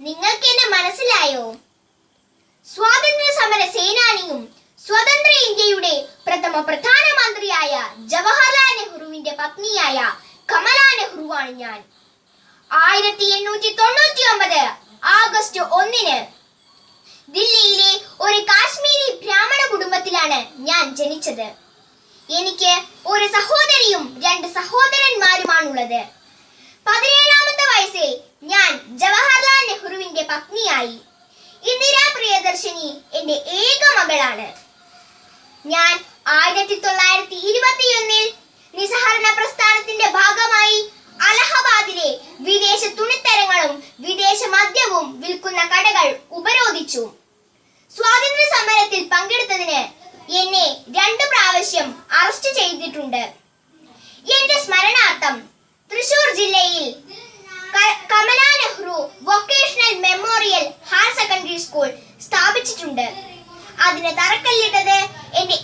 നിങ്ങൾക്ക് എന്നെ മനസ്സിലായോ? സ്വാതന്ത്ര്യ സമര സേനാനിയും സ്വതന്ത്ര ഇന്ത്യയുടെ പ്രഥമ പ്രധാനമന്ത്രിയായ ജവഹർലാൽ നെഹ്റുവിന്റെ പത്നിയായ കമല നെഹ്റുവാണ് ഞാൻ. ആയിരത്തി എണ്ണൂറ്റി തൊണ്ണൂറ്റി ഒമ്പത് ആഗസ്റ്റ് ഒന്നിന് ദില്ലിയിലെ ഒരു കാശ്മീരി ബ്രാഹ്മണ കുടുംബത്തിലാണ് ഞാൻ ജനിച്ചത്. എനിക്ക് ഒരു സഹോദരിയും രണ്ട് സഹോദരന്മാരുമാണുള്ളത്. പതിനേഴ് നെഹ്റുവിന്റെ പത്നിയായി. ഇന്ദിരാ പ്രിയദർശിനി എന്റെ ഏക മകളാണ്. ഞാൻ ആയിരത്തി തൊള്ളായിരത്തി ഇരുപത്തിയൊന്നിൽ നിസ്സഹരണ പ്രസ്ഥാനത്തിന്റെ ഭാഗമായി അലഹബാദിലെ വിദേശ തുണിത്തരങ്ങളും വിദേശ മദ്യവും വിൽക്കുന്ന കടകൾ ഉപരോധിച്ചു. സ്വാതന്ത്ര്യ സമരത്തിൽ പങ്കെടുത്തതിന് എന്നെ രണ്ട് പ്രാവശ്യം അറസ്റ്റ് ചെയ്തിട്ടുണ്ട്. എന്റെ സ്മരണാർത്ഥം തൃശൂർ ജില്ലയിൽ സെക്കൻഡറി സ്കൂൾ സ്ഥാപിച്ചിട്ടുണ്ട്. അതിന് തറക്കല്ലിട്ടത് എന്റെ